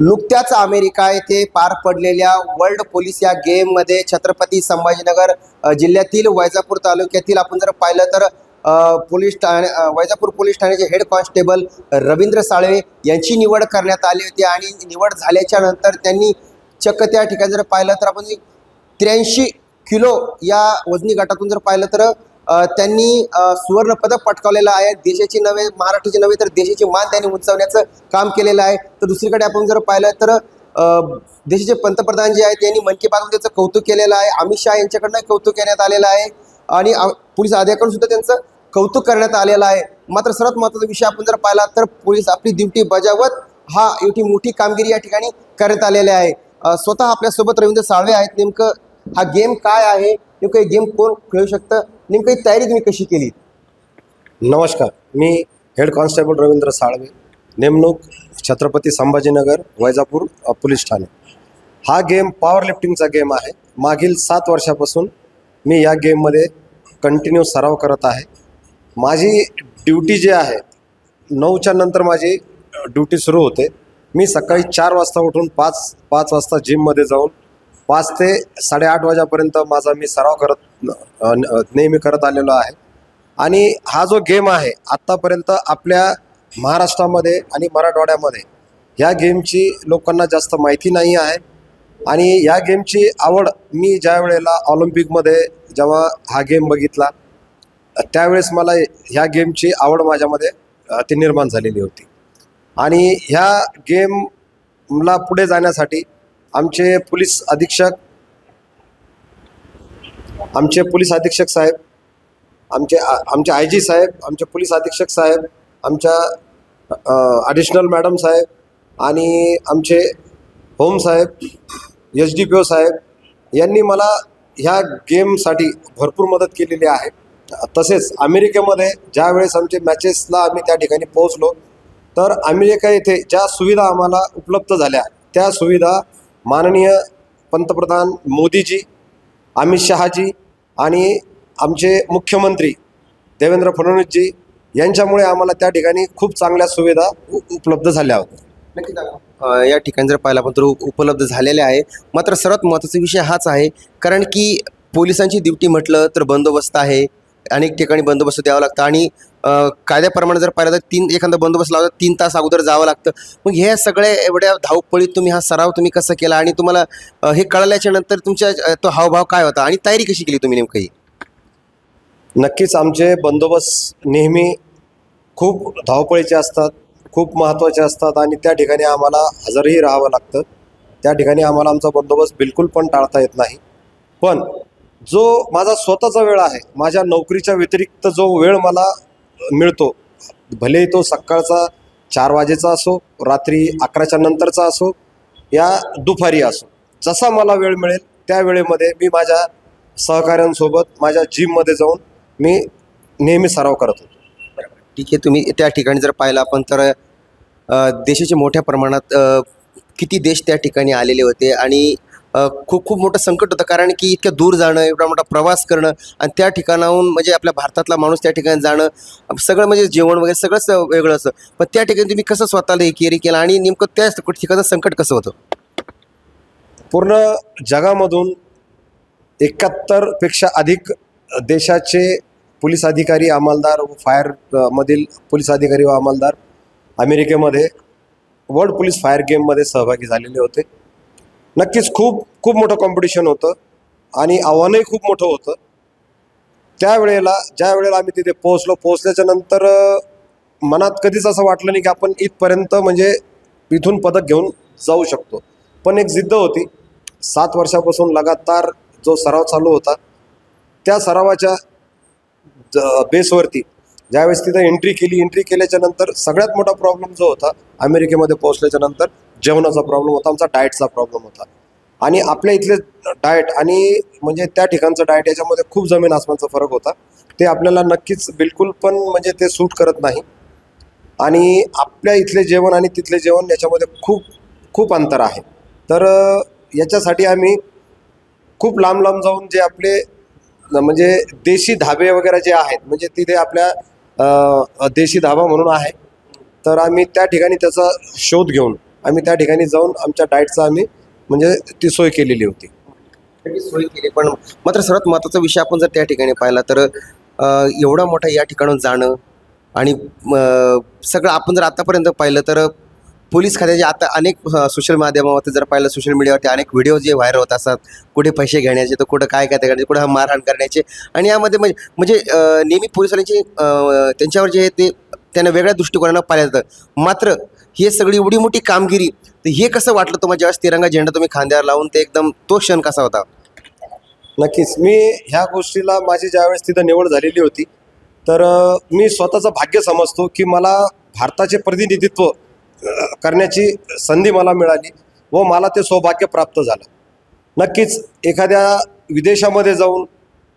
नुकत्याच अमेरिका येथे पार पडलेल्या वर्ल्ड पोलीस या गेममध्ये छत्रपती संभाजीनगर जिल्ह्यातील वैजापूर तालुक्यातील आपण जर पाहिलं तर पोलीस ठाणे वैजापूर पोलीस ठाण्याचे हेड कॉन्स्टेबल रवींद्र साळवे यांची निवड करण्यात आली होती आणि निवड झाल्याच्यानंतर त्यांनी चक्क त्या ठिकाणी जर पाहिलं तर आपण त्र्याऐंशी किलो या वजनी गटातून जर पाहिलं तर त्यांनी सुवर्णपदक सुवर्ण पदक पटकावलेलं आहे. देशाची नव्हे महाराष्ट्राची नव्हे तर देशाची मान त्यांनी उंचावण्याचं काम केलेलं आहे. तर दुसरीकडे आपण जर पाहिलं तर देशाचे पंतप्रधान जे आहेत यांनी मन की बातमध्ये त्याचं कौतुक केलेलं आहे. अमित शहा यांच्याकडनं कौतुक करण्यात आलेलं आहे. आणि पोलीस अधिकाऱ्यांकडून सुद्धा त्यांचं कौतुक करण्यात आलेलं आहे. मात्र सर्वात महत्त्वाचा विषय आपण जर पाहिला तर पोलीस आपली ड्युटी बजावत हा एवढी मोठी कामगिरी या ठिकाणी करण्यात आलेली आहे. स्वतः आपल्यासोबत रवींद्र साळवे आहेत. नेमकं हा गेम काय आहे? नेमकं हे गेम कोण खेळू शकतं? नेमकी तयारी तुम्ही कशी केली? नमस्कार. मी हेड कॉन्स्टेबल रवींद्र साळवे नेमणूक छत्रपती संभाजीनगर वैजापूर पोलीस ठाणे. हा गेम पॉवर लिफ्टिंगचा गेम आहे. मागील सात वर्षापासून मी या गेममध्ये कंटिन्यू सराव करत आहे. माझी ड्युटी जी आहे नऊच्या नंतर माझी ड्युटी सुरू होते. मी सकाळी चार वाजता उठून पाच पाच वाजता जिममध्ये जाऊन पाच ते साडेआठ वाजेपर्यंत माझा मी सराव करत न- नेहमी करत आलेलो आहे. आणि हा जो गेम आहे आत्तापर्यंत आपल्या महाराष्ट्रामध्ये आणि मराठवाड्यामध्ये ह्या गेमची लोकांना जास्त माहिती नाही आहे. आणि या गेमची आवड मी ज्या वेळेला ऑलिम्पिकमध्ये जेव्हा हा गेम बघितला त्यावेळेस मला ह्या गेमची आवड माझ्यामध्ये ती निर्माण झालेली होती. आणि ह्या गेमला पुढे जाण्यासाठी आमचे पोलीस अधीक्षक आमचे पोलीस अधीक्षक साहेब आमचे आमचे आय जी साहेब आमचे पोलीस अधीक्षक साहेब आमच्या ॲडिशनल मॅडम साहेब आणि आमचे होम साहेब एच डी पी ओ साहेब यांनी मला ह्या गेमसाठी भरपूर मदत केलेली आहे. तसेच अमेरिकेमध्ये ज्या वेळेस आमचे मॅचेसला आम्ही त्या ठिकाणी पोहोचलो तर अमेरिका येथे ज्या सुविधा आम्हाला उपलब्ध झाल्या त्या सुविधा माननीय पंतप्रधान मोदीजी अमित शहाजी आणि आमचे मुख्यमंत्री देवेंद्र फडणवीसजी यांच्यामुळे आम्हाला त्या ठिकाणी खूप चांगल्या सुविधा उपलब्ध झाल्या होत्या. नक्कीच या ठिकाणी जर पाहिलं आपण तर उपलब्ध झालेले आहे. मात्र सर्वात महत्त्वाचा विषय हाच आहे कारण की पोलिसांची ड्युटी म्हटलं तर बंदोबस्त आहे अनेक ठिकाणी बंदोबस्त द्यावा लागतं. आणि कायद्याप्रमाणे जर पाहिलं तर तीन एखादा बंदोबस्त लावला तीन तास अगोदर जावं लागतं. मग हे सगळ्या एवढ्या धावपळीत तुम्ही हा सराव तुम्ही कसा केला? आणि तुम्हाला हे कळल्याच्या नंतर तुमच्या तो हावभाव काय होता? आणि तयारी कशी केली तुम्ही नेमकी नक्कीच आमचे बंदोबस्त नेहमी खूप धावपळीचे असतात खूप महत्त्वाचे असतात. आणि त्या ठिकाणी आम्हाला हजरही राहावं लागतं. त्या ठिकाणी आम्हाला आमचा बंदोबस्त बिलकुल पण टाळता येत नाही. पण जो माझा स्वतःचा वेळ आहे माझ्या नोकरीच्या व्यतिरिक्त जो वेळ मला मिळतो भलेही तो सकाळचा चार वाजेचा असो रात्री अकराच्या नंतरचा असो या दुपारी असो जसा मला वेळ मिळेल त्या वेळेमध्ये मी माझ्या सहकाऱ्यांसोबत माझ्या जिममध्ये जाऊन मी नेहमी सराव करत होतो. ठीक आहे तुम्ही त्या ठिकाणी जर पाहिलं आपण तर देशाचे मोठ्या प्रमाणात किती देश त्या ठिकाणी आलेले होते आणि खूप खूप मोठं संकट होतं. कारण की इतक्या दूर जाणं एवढा मोठा प्रवास करणं आणि त्या ठिकाणाहून म्हणजे आपल्या भारतातला माणूस त्या ठिकाणी जाणं सगळं म्हणजे जेवण वगैरे सगळंच वेगळं असं पण त्या ठिकाणी तुम्ही कसं स्वतःला हे केलं आणि नेमकं त्या ठिकाणचं संकट कसं होतं? पूर्ण जगामधून एकाहत्तरपेक्षा अधिक देशाचे पोलीस अधिकारी अंमलदार व फायर मधील पोलीस अधिकारी व अंमलदार अमेरिकेमध्ये वर्ल्ड पोलीस फायर गेममध्ये सहभागी झालेले होते. नक्कीच खूप खूप मोठं कॉम्पिटिशन होतं आणि आव्हानही खूप मोठं होतं. त्यावेळेला ज्या वेळेला आम्ही तिथे पोहोचलो पोहोचल्याच्या नंतर मनात कधीच असं वाटलं नाही की आपण इथपर्यंत म्हणजे इथून पदक घेऊन जाऊ शकतो. पण एक जिद्द होती. सात वर्षापासून लगातार जो सराव चालू होता त्या सरावाच्या ज- बेसवरती ज्यावेळेस तिथं एंट्री केली एंट्री केल्याच्यानंतर सगळ्यात मोठा प्रॉब्लेम जो होता अमेरिकेमध्ये पोहोचल्याच्या नंतर जेवणाचा प्रॉब्लेम होता आमचा डाएटचा प्रॉब्लेम होता. आणि आपल्या इथले डाएट आणि म्हणजे त्या ठिकाणचं डाएट याच्यामध्ये खूप जमीन आसमानचा फरक होता. ते आपल्याला नक्कीच बिलकुल पण म्हणजे ते सूट करत नाही. आणि आपल्या इथले जेवण आणि तिथले जेवण याच्यामध्ये खूप खूप अंतर आहे. तर याच्यासाठी आम्ही खूप लांब लांब जाऊन जे आपले म्हणजे देशी धाबे वगैरे जे आहेत म्हणजे तिथे आपल्या देशी धाबा म्हणून आहे. तर आम्ही त्या ठिकाणी त्याचा शोध घेऊन आम्ही त्या ठिकाणी जाऊन आमच्या डाएटचा आम्ही म्हणजे ती सोय केलेली होती. त्यांनी सोय केली. पण मात्र सर्वात महत्त्वाचा विषय आपण जर त्या ठिकाणी पाहिला तर एवढा मोठा या ठिकाणून जाणं आणि सगळं आपण जर आतापर्यंत पाहिलं तर पोलीस खात्याचे आता अनेक सोशल माध्यमावरती जर पाहिलं सोशल मीडियावरती अनेक व्हिडिओ जे व्हायरल होत असतात. कुठे पैसे घेण्याचे तर कुठं काय काय करायचे कुठं मारहाण करण्याचे. आणि यामध्ये म्हणजे म्हणजे नेहमी पोलिसांची त्यांच्यावर जे आहे ते त्यांना वेगळ्या दृष्टिकोनानं पाहिलं जातं. मात्र हे सगळी एवढी मोठी कामगिरी तर हे कसं वाटलं तुम्हाला ज्यावेळेस तिरंगा झेंडा तुम्ही खांद्यावर लावून ते एकदम तो क्षण कसा होता? नक्कीच. मी ह्या गोष्टीला माझी ज्यावेळेस तिथं निवड झालेली होती तर मी स्वतःचं भाग्य समजतो की मला भारताचे प्रतिनिधित्व करण्याची संधी मला मिळाली व मला ते सौभाग्य प्राप्त झालं. नक्कीच एखाद्या विदेशामध्ये जाऊन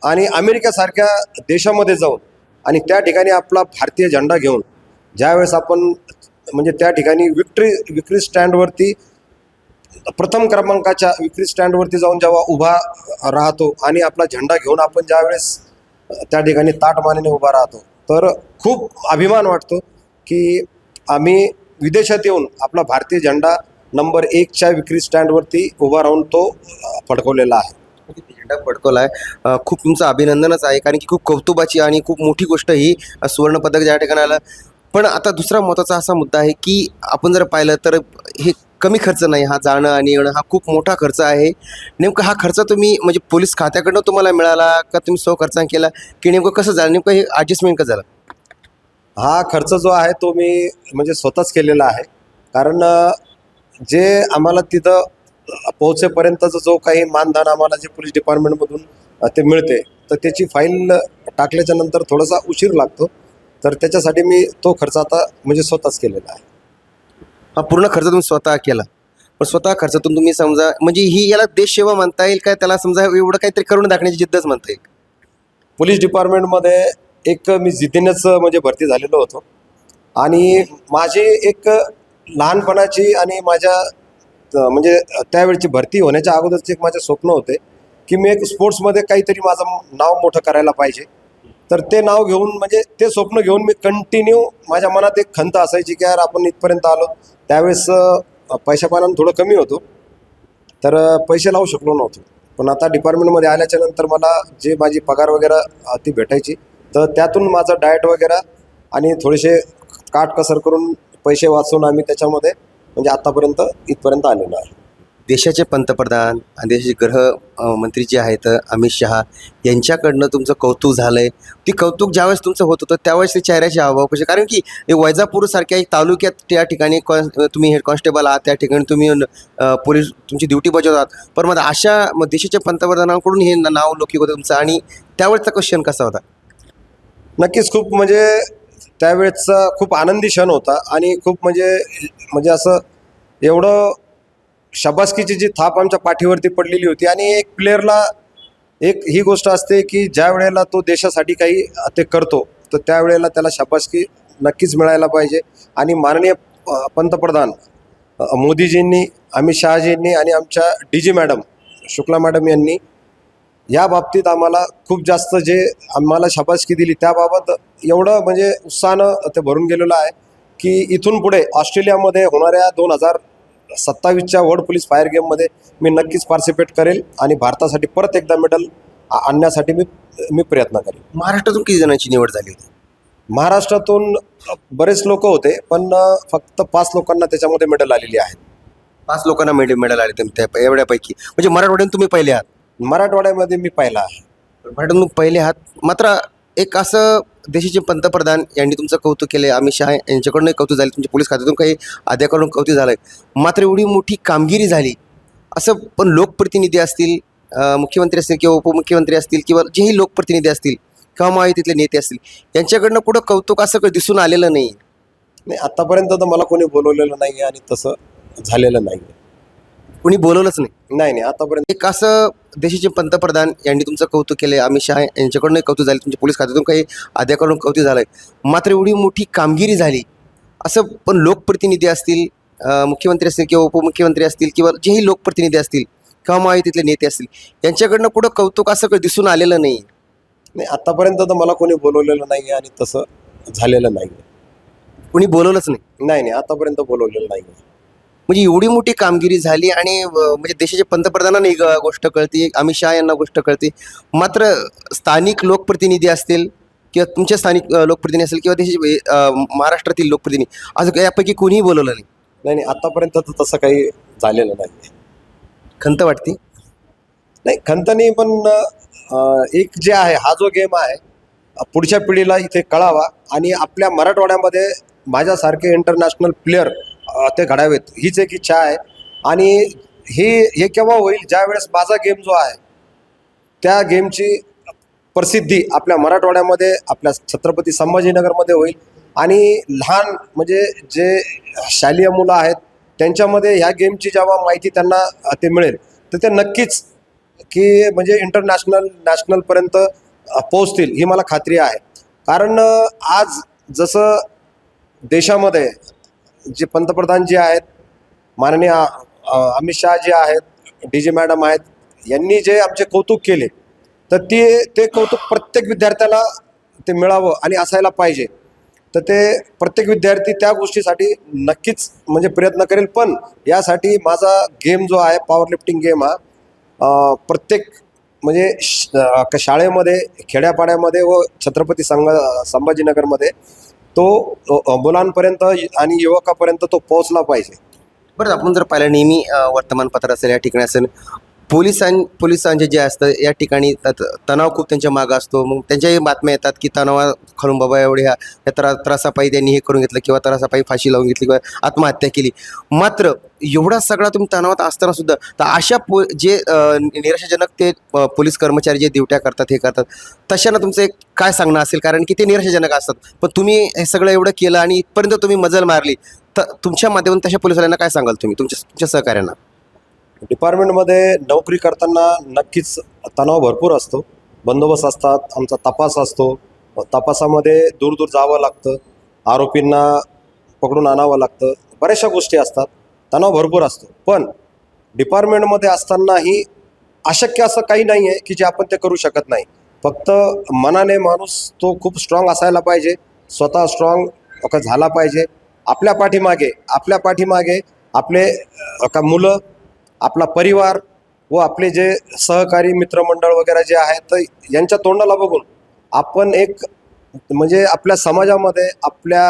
आणि अमेरिकेसारख्या देशामध्ये जाऊन आणि त्या ठिकाणी आपला भारतीय झेंडा घेऊन ज्यावेळेस आपण म्हणजे त्या ठिकाणी विक्ट्री विक्री स्टँडवरती प्रथम क्रमांकाच्या विक्री स्टँडवरती जाऊन जेव्हा उभा राहतो आणि आपला झेंडा घेऊन आपण ज्यावेळेस त्या ठिकाणी ताटमानेने उभा राहतो तर खूप अभिमान वाटतो की आम्ही विदेशात येऊन आपला भारतीय झेंडा नंबर एकच्या विक्री स्टँडवरती उभा राहून तो फडकवलेला आहे. झेंडा फडकवला आहे खूप तुमचं अभिनंदनच आहे कारण की खूप कौतुकाची आणि खूप मोठी गोष्ट ही सुवर्णपदक ज्या ठिकाणी आलं. पण आता दुसरा महत्त्वाचा असा मुद्दा आहे की आपण जर पाहिलं तर हे कमी खर्च नाही हा जाणं आणि येणं हा खूप मोठा खर्च आहे. नेमकं हा खर्च तुम्ही म्हणजे पोलीस खात्याकडनं तुम्हाला मिळाला का तुम्ही सो खर्चाने केला? की नेमकं कसं झालं? नेमकं हे ॲडजस्टमेंट कसं झालं? हा खर्च जो आहे तो मी म्हणजे स्वतःच केलेला आहे. कारण जे आम्हाला तिथं पोहोचेपर्यंतचा जो काही मानधन आम्हाला जे पोलीस डिपार्टमेंटमधून ते मिळते तर त्याची फाईल टाकल्याच्या नंतर थोडासा उशीर लागतो. तर त्याच्यासाठी मी तो खर्च आता म्हणजे स्वतःच केलेला आहे. हा पूर्ण खर्च तुम्ही स्वतः केला. पण स्वतः खर्चातून तुम्ही समजा म्हणजे ही याला देशसेवा म्हणता येईल काय? त्याला समजा एवढं काहीतरी करून दाखण्याची जिद्दच म्हणता येईल. पोलीस डिपार्टमेंटमध्ये एक मी जिद्दीनेच म्हणजे भरती झालेलो होतो. आणि माझी एक लहानपणाची आणि माझ्या म्हणजे त्यावेळची भरती होण्याच्या अगोदरचे एक माझे स्वप्न होते की मी एक स्पोर्ट्समध्ये काहीतरी माझं नाव मोठं करायला पाहिजे. तर ते नाव घेऊन म्हणजे ते स्वप्न घेऊन मी कंटिन्यू माझ्या मनात एक खंत असायची की यार आपण इथपर्यंत आलो. त्यावेळेस पैशापानानं थोडं कमी होतो. तर पैसे लावू शकलो नव्हतो. पण आता डिपार्टमेंटमध्ये आल्याच्यानंतर मला जे माझी पगार वगैरे ती भेटायची. तर त्यातून माझं डाएट वगैरे आणि थोडेसे काटकसर करून पैसे वाचून आम्ही त्याच्यामध्ये म्हणजे आत्तापर्यंत इथपर्यंत आलेलो आहे. देशाचे पंतप्रधान आणि देशाचे गृहमंत्री मंत्री जे आहेत अमित शहा यांच्याकडनं तुमचं कौतुक झालं आहे ती कौतुक ज्यावेळेस तुमचं होत होतं त्यावेळेस ते चेहऱ्याचे हावभाव कसे? कारण की वैजापूरसारख्या एक तालुक्यात त्या ठिकाणी कॉन तुम्ही हेड कॉन्स्टेबल आहात त्या ठिकाणी तुम्ही पोलीस तुमची ड्युटी बजावतात पण मग अशा मग देशाच्या पंतप्रधानांकडून हे नाव लौकिक होतं तुमचं आणि त्यावेळेचा क्वेश्चन कसा होता? नक्कीच खूप म्हणजे त्यावेळेचा खूप आनंदी क्षण होता आणि खूप म्हणजे म्हणजे असं एवढं शबासकीची जी थाप आमच्या पाठीवरती पडलेली होती आणि एक प्लेअरला एक ही गोष्ट असते की ज्या वेळेला तो देशासाठी काही ते करतो तर त्यावेळेला त्याला शाबासकी नक्कीच मिळायला पाहिजे. आणि माननीय पंतप्रधान मोदीजींनी अमित शहाजींनी आणि आमच्या D G madam Shukla madam यांनी या बाबतीत आम्हाला खूप जास्त जे आम्हाला शाबासकी दिली त्याबाबत एवढं म्हणजे उत्साहानं ते भरून गेलेलं आहे की इथून पुढे ऑस्ट्रेलियामध्ये होणाऱ्या दोन हजार सत्तावीसच्या वर्ल्ड पोलीस फायर गेममध्ये मी नक्कीच पार्टिसिपेट करेल आणि भारतासाठी परत एकदा मेडल आणण्यासाठी मी मी प्रयत्न करेल. महाराष्ट्रातून किती जणांची निवड झाली होती? महाराष्ट्रातून बरेच लोक होते पण फक्त पाच लोकांना त्याच्यामध्ये मेडल आलेली आहेत. पाच लोकांना मेडल मेडल आले त्या एवढ्यापैकी. म्हणजे मराठवाड्यातून तुम्ही पहिले आहात? मराठवाड्यामध्ये मी पाहिला आहे. मराठवाड्यातून पहिले आहात. मात्र एक असं देशाचे पंतप्रधान यांनी तुमचं कौतुक केलं आहे अमित शहा यांच्याकडून कौतुक झाले तुमच्या पोलीस खात्यातून काही आद्याकडून कौतुक झालं आहे मात्र एवढी मोठी कामगिरी झाली असं पण लोकप्रतिनिधी असतील मुख्यमंत्री असतील किंवा उपमुख्यमंत्री असतील किंवा जेही लोकप्रतिनिधी असतील किंवा महायुतीतले नेते असतील यांच्याकडनं कुठं कौतुक असं काही दिसून आलेलं नाही नाही आत्तापर्यंत तर मला कोणी बोलवलेलं नाही आहे आणि तसं झालेलं नाही आहे कुणी बोलवलंच नाही. नाही नाही आतापर्यंत. एक असं देशाचे पंतप्रधान यांनी तुमचं कौतुक केलं आहे अमित शहा यांच्याकडून कौतुक झाले तुमच्या पोलीस खात्यातून काही आद्याकडून कौतुक झालं आहे मात्र एवढी मोठी कामगिरी झाली असं पण लोकप्रतिनिधी असतील मुख्यमंत्री असतील किंवा उपमुख्यमंत्री असतील किंवा जेही लोकप्रतिनिधी असतील किंवा महायुतीतले नेते असतील यांच्याकडनं कुठं कौतुक असं काही दिसून आलेलं नाही. नाही आतापर्यंत तर मला कोणी बोलवलेलं नाही आणि तसं झालेलं नाही. कुणी बोलवलंच नाही. नाही नाही आतापर्यंत बोलवलेलं नाही. म्हणजे एवढी मोठी कामगिरी झाली आणि म्हणजे देशाच्या पंतप्रधानांना ही गोष्ट कळते अमित शहा यांना गोष्ट कळते. मात्र स्थानिक लोकप्रतिनिधी असतील किंवा तुमचे स्थानिक लोकप्रतिनिधी असेल किंवा देशाचे महाराष्ट्रातील लोकप्रतिनिधी असं यापैकी कोणीही बोलवलं नाही. नाही नाही आतापर्यंत तर तसं काही झालेलं नाही. खंत वाटते? नाही खंतनी पण अं, एक जे आहे हा जो गेम आहे पुढच्या पिढीला इथे कळावा. आणि आपल्या मराठवाड्यामध्ये माझ्यासारखे इंटरनॅशनल प्लेअर ते घडावेत. हीच एक इच्छा आहे. आणि हे हे केव्हा होईल? ज्या वेळेस माझा गेम जो आहे त्या गेमची प्रसिद्धी आपल्या मराठवाड्यामध्ये आपल्या छत्रपती संभाजीनगरमध्ये होईल. आणि लहान म्हणजे जे शालेय मुलं आहेत त्यांच्यामध्ये ह्या गेमची जेव्हा माहिती त्यांना ते मिळेल तर ते नक्कीच की म्हणजे इंटरनॅशनल नॅशनलपर्यंत पोहोचतील ही मला खात्री आहे. कारण आज जसं देशामध्ये जे पंतप्रधान जे आहेत माननीय अमित शहा जे आहेत डी जे मॅडम आहेत यांनी जे आमचे कौतुक केले तर ते ते कौतुक प्रत्येक विद्यार्थ्याला ते मिळावं आणि असायला पाहिजे. तर ते प्रत्येक विद्यार्थी त्या गोष्टीसाठी नक्कीच म्हणजे प्रयत्न करेल पण यासाठी माझा गेम जो आहे पॉवर लिफ्टिंग गेम हा प्रत्येक म्हणजे शाळेमध्ये खेड्यापाड्यामध्ये व छत्रपती संग संभाजीनगरमध्ये तो मुलांपर्यंत आणि युवकापर्यंत तो पोहोचला पाहिजे. बरं आपण जर पाहिलं नेहमी वर्तमानपत्र असेल या ठिकाणी असेल पोलिसां पोलिसांचे जे असतं या ठिकाणी तणाव खूप त्यांच्या मागं असतो. मग त्यांच्याही बातम्या येतात की तणावा खालून बाबा एवढ्या या त्रा त्रासापायी त्यांनी हे करून घेतलं किंवा त्रासापायी फाशी लावून घेतली किंवा आत्महत्या केली. मात्र एवढा सगळा तुम्ही तणावात असताना सुद्धा तर अशा पो जे निराशाजनक ते पोलीस कर्मचारी जे दिवट्या करतात हे करतात तशानं तुमचं एक काय सांगणं असेल? कारण की ते निराशाजनक असतात. पण तुम्ही हे सगळं एवढं केलं आणि इथपर्यंत तुम्ही मजल मारली तर तुमच्या माध्यमातून तशा पोलिसांना काय सांगाल तुम्ही? तुमच्या तुमच्या सहकार्यांना डिपार्टमेंटमध्ये नोकरी करताना नक्कीच तणाव भरपूर असतो. बंदोबस्त असतात आमचा तपास असतो. तपासामध्ये दूर दूर जावं लागतं. आरोपींना पकडून आणावं लागतं. बऱ्याचशा गोष्टी असतात. तणाव भरपूर असतो. पण डिपार्टमेंटमध्ये असतानाही अशक्य असं काही नाही आहे की जे आपण ते करू शकत नाही. फक्त मनाने माणूस तो खूप स्ट्रॉंग असायला पाहिजे. स्वतः स्ट्रॉंग झाला पाहिजे. आपल्या पाठीमागे आपल्या पाठीमागे आपले का मुलं आपला परिवार व आपले जे सहकारी मित्रमंडळ वगैरे जे आहेत तर यांच्या तोंडाला बघून आपण एक म्हणजे आपल्या समाजामध्ये आपल्या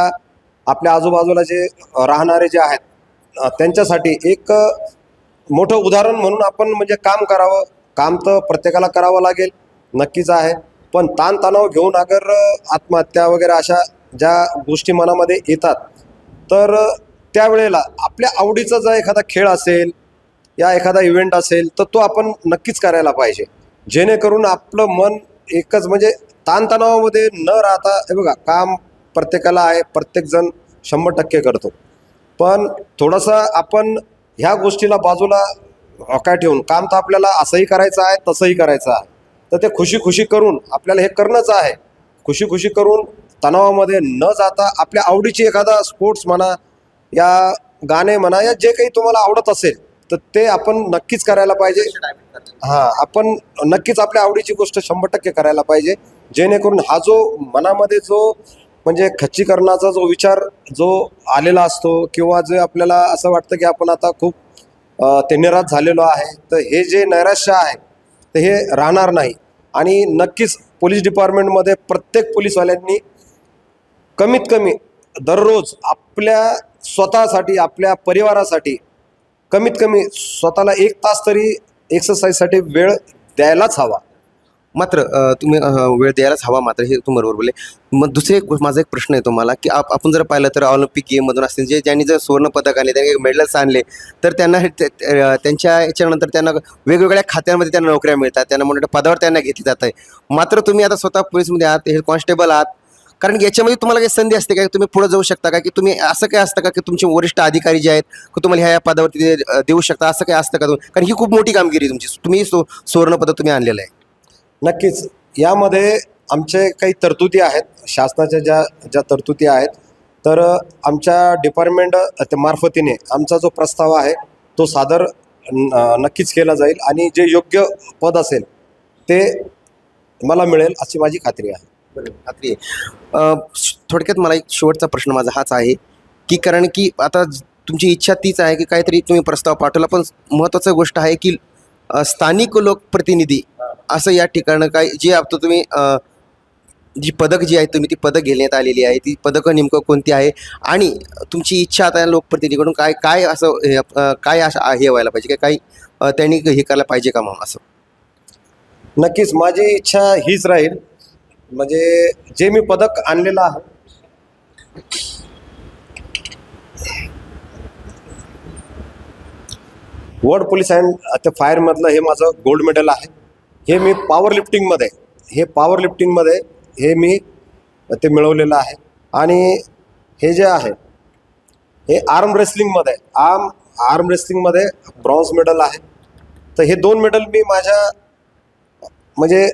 आपल्या आजूबाजूला जे राहणारे जे आहेत त्यांच्यासाठी एक मोठं उदाहरण म्हणून आपण म्हणजे काम करावं काम तर प्रत्येकाला करावं लागेल नक्कीच आहे. पण ताणतणाव घेऊन अगर आत्महत्या वगैरे अशा ज्या गोष्टी मनामध्ये येतात तर त्यावेळेला आपल्या आवडीचा जर एखादा खेळ असेल या एखादा इव्हेंट असेल तर तो आपण नक्कीच करायला पाहिजे. जेणेकरून आपलं मन एकच म्हणजे ताणतणावामध्ये न राहता हे बघा काम प्रत्येकाला आहे प्रत्येकजण शंभर टक्के करतो. पण थोडंसं आपण ह्या गोष्टीला बाजूला काय ठेवून काम तर आपल्याला असंही करायचं आहे तसंही करायचं आहे. तर ते खुशी खुशी करून आपल्याला हे करणंच आहे. खुशी खुशी करून तणावामध्ये न जाता आपल्या आवडीची एखादा स्पोर्ट्स म्हणा या गाणे म्हणा या जे काही तुम्हाला आवडत असेल तर ते आपण नक्कीच करायला पाहिजे. हां आपण नक्कीच आपल्या आवडीची गोष्ट शंभर टक्के करायला पाहिजे. जेणेकरून हा जो मनामध्ये जो म्हणजे खच्चीकरणाचा जो विचार जो आलेला असतो किंवा जे आपल्याला असं वाटतं की आपण आता खूप ते निराश झालेलो आहे तर हे जे नैराश्य आहे तर हे राहणार नाही. आणि नक्कीच पोलीस डिपार्टमेंटमध्ये प्रत्येक पोलीसवाल्यांनी कमीत कमी दररोज आपल्या स्वतःसाठी आपल्या परिवारासाठी कमीत कमी स्वतःला एक तास तरी एक्सरसाइजसाठी वेळ द्यायलाच हवा. मात्र तुम्ही वेळ द्यायलाच हवा मात्र हे तुम्ही बरोबर बोलले. मग दुसरे एक माझा एक प्रश्न आहे तुम्हाला की आप आपण जर पाहिलं तर ऑलिम्पिक गेममधून असतील जे ज्यांनी जर सुवर्णपदक आणले त्यांनी मेडल्स आणले तर त्यांना हे ते- त्यांच्या याच्यानंतर त्यांना वेगवेगळ्या खात्यांमध्ये त्यांना नोकऱ्या मिळतात त्यांना मोठ्या पदावर त्यांना घेतली जात आहे. मात्र तुम्ही आता स्वतः पोलीसमध्ये आहात हे कॉन्स्टेबल आहात कारण याच्यामध्ये तुम्हाला काही संधी असते का? तुम्ही पुढे जाऊ शकता का? की तुम्ही असं काय असतं का की तुमचे वरिष्ठ अधिकारी जे आहेत की तुम्हाला ह्या या पदावरती देऊ शकता? असं काय असतं का तुम्ही? कारण ही खूप मोठी कामगिरी तुमची. तुम्ही सु सुवर्णपद तुम्ही आणलेलं आहे. नक्कीच. यामध्ये आमचे काही तरतुदी आहेत. शासनाच्या ज्या ज्या तरतुदी आहेत तर आमच्या डिपार्टमेंट त्या मार्फतीने आमचा जो प्रस्ताव आहे तो सादर न- नक्कीच केला जाईल आणि जे योग्य पद असेल ते मला मिळेल अशी माझी खात्री आहे. खात्री आहे. थोडक्यात मला एक शेवटचा प्रश्न माझा हाच आहे की कारण की आता तुमची इच्छा तीच आहे की काहीतरी तुम्ही प्रस्ताव पाठवला पण महत्त्वाची गोष्ट आहे की स्थानिक लोकप्रतिनिधी असं या ठिकाणं काय जे आता तुम्ही जी पदक जी आहे तुम्ही ती पदक घेण्यात आलेली आहे ती पदकं नेमकं कोणती आहे आणि तुमची इच्छा आता लोकप्रतिनिधीकडून काय काय असं हे, काय असं हे व्हायला पाहिजे काय काही त्यांनी हे करायला पाहिजे का म्हणून असं? नक्कीच माझी इच्छा हीच राहील म्हणजे जे मी पदक आणलेलं आहे. वर्ल्ड पोलीस अँड त्या फायरमधलं हे माझं गोल्ड मेडल आहे. हे मी पॉवर लिफ्टिंगमध्ये हे पॉवर लिफ्टिंगमध्ये हे मी ते मिळवलेलं आहे. आणि हे जे आहे हे आर्म रेसलिंगमध्ये आर्म आर्म रेसलिंगमध्ये ब्रॉन्झ मेडल आहे. तर हे दोन मेडल मी माझ्या म्हणजे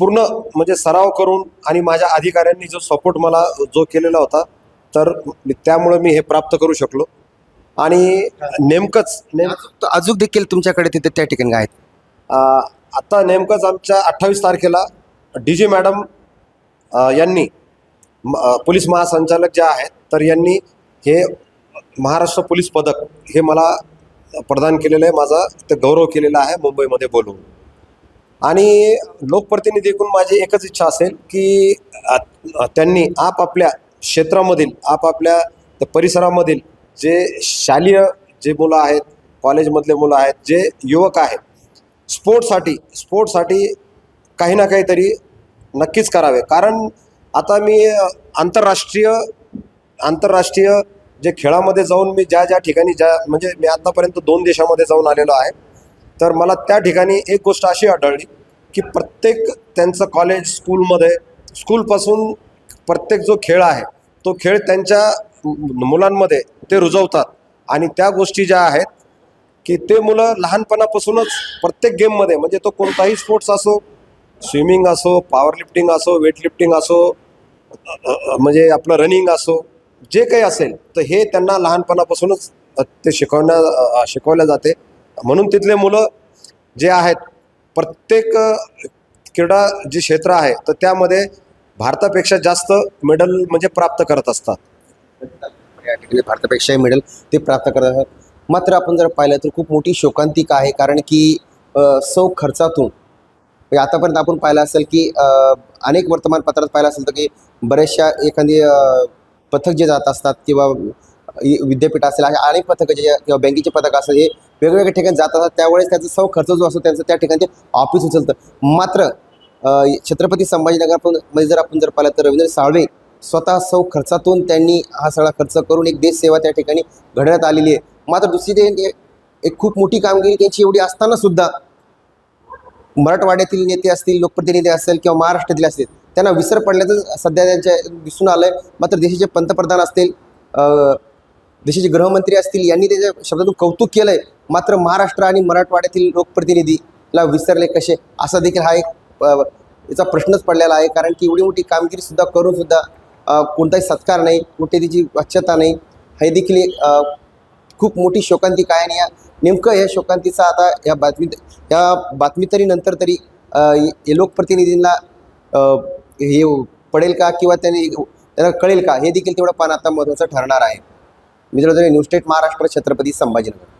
पूर्ण म्हणजे सराव करून आणि माझ्या अधिकाऱ्यांनी जो सपोर्ट मला जो केलेला होता तर त्यामुळं मी हे प्राप्त करू शकलो. आणि नेमकंच नेम तर अजून देखील तुमच्याकडे तिथे त्या ठिकाणी आहेत? आता नेमकंच आमच्या अठ्ठावीस तारखेला डी जे मॅडम यांनी पोलीस महासंचालक जे आहेत तर यांनी हे महाराष्ट्र पोलीस पदक हे मला प्रदान केलेलं आहे माझा ते गौरव केलेला आहे मुंबईमध्ये बोलवून आणि लोकप्रतिनिधीकडून माझी एकच इच्छा असेल की त्यांनी आपापल्या क्षेत्रामधील आपापल्या परिसरामधील जे शालेय जे मुलं आहेत कॉलेजमधले मुलं आहेत जे युवक आहेत स्पोर्टसाठी स्पोर्टसाठी काही ना काहीतरी नक्कीच करावे. कारण आता मी आंतरराष्ट्रीय आंतरराष्ट्रीय जे खेळामध्ये जाऊन मी ज्या ज्या ठिकाणी ज्या म्हणजे मी आत्तापर्यंत दोन देशामध्ये जाऊन आलेलो आहे तर मला त्या ठिकाणी एक गोष्ट अशी आढळली की प्रत्येक त्यांचं कॉलेज स्कूलमध्ये स्कूलपासून प्रत्येक जो खेळ आहे तो खेळ त्यांच्या मुलांमध्ये ते रुजवतात. आणि त्या गोष्टी ज्या आहेत की ते मुलं लहानपणापासूनच प्रत्येक गेममध्ये म्हणजे तो कोणताही स्पोर्ट्स असो स्विमिंग असो पॉवर लिफ्टिंग असो वेट लिफ्टिंग असो म्हणजे आपलं रनिंग असो जे काही असेल तर हे त्यांना लहानपणापासूनच ते शिकवण्या शिकवल्या जाते. म्हणून तिथले मुलं जे आहेत प्रत्येक क्रीडा जे क्षेत्र आहे तर त्यामध्ये भारतापेक्षा जास्त मेडल म्हणजे प्राप्त करत असतात. या ठिकाणी भारतापेक्षाही मेडल ते प्राप्त करत असतात. मात्र आपण जर पाहिलं तर खूप मोठी शोकांतिका आहे कारण की सौ खर्चातून म्हणजे आतापर्यंत आपण पाहिलं असेल की अनेक वर्तमानपत्रात पाहिलं असेल तर की बऱ्याचशा एखादी पथक जे जात असतात किंवा विद्यापीठ असेल अशा अनेक पथकं जे किंवा बँकेचे पथक असेल हे वेगवेगळ्या ठिकाणी जात असतात. त्यावेळेस त्याचा सौ खर्च जो असतो त्यांचं त्या ठिकाणी ते ऑफिस उचलतं. मात्र छत्रपती संभाजीनगर पण म्हणजे जर आपण जर पाहिलं तर रवींद्र साळवे स्वतः सौ खर्चातून त्यांनी हा सगळा खर्च करून एक देशसेवा त्या ठिकाणी घडण्यात आलेली आहे. मात्र दुसरी ते एक खूप मोठी कामगिरी त्यांची एवढी असताना सुद्धा मराठवाड्यातील नेते असतील लोकप्रतिनिधी असेल किंवा महाराष्ट्रातील असतील त्यांना विसर पडल्याचं सध्या त्यांच्या दिसून आलं आहे मात्र देशाचे पंतप्रधान असतील देशाचे गृहमंत्री असतील यांनी त्याच्या शब्दातून कौतुक केलं आहे मात्र महाराष्ट्र आणि मराठवाड्यातील लोकप्रतिनिधीला विसरले कसे? असा देखील हा एक याचा प्रश्नच पडलेला आहे. कारण की एवढी मोठी कामगिरी सुद्धा करून सुद्धा कोणताही सत्कार नाही कुठे तिची स्वच्छता नाही. हे देखील एक खूप मोठी शोकांतिका आहे. आणि या नेमकं या शोकांतीचा आता या बातमीत या बातमी तरी नंतर तरी हे लोकप्रतिनिधींना हे पडेल का? किंवा त्यांनी त्यांना कळेल का? हे देखील तेवढं पान आता महत्त्वाचं ठरणार आहे. मित्रांनो न्यू स्टेट महाराष्ट्र छत्रपती संभाजीनगर.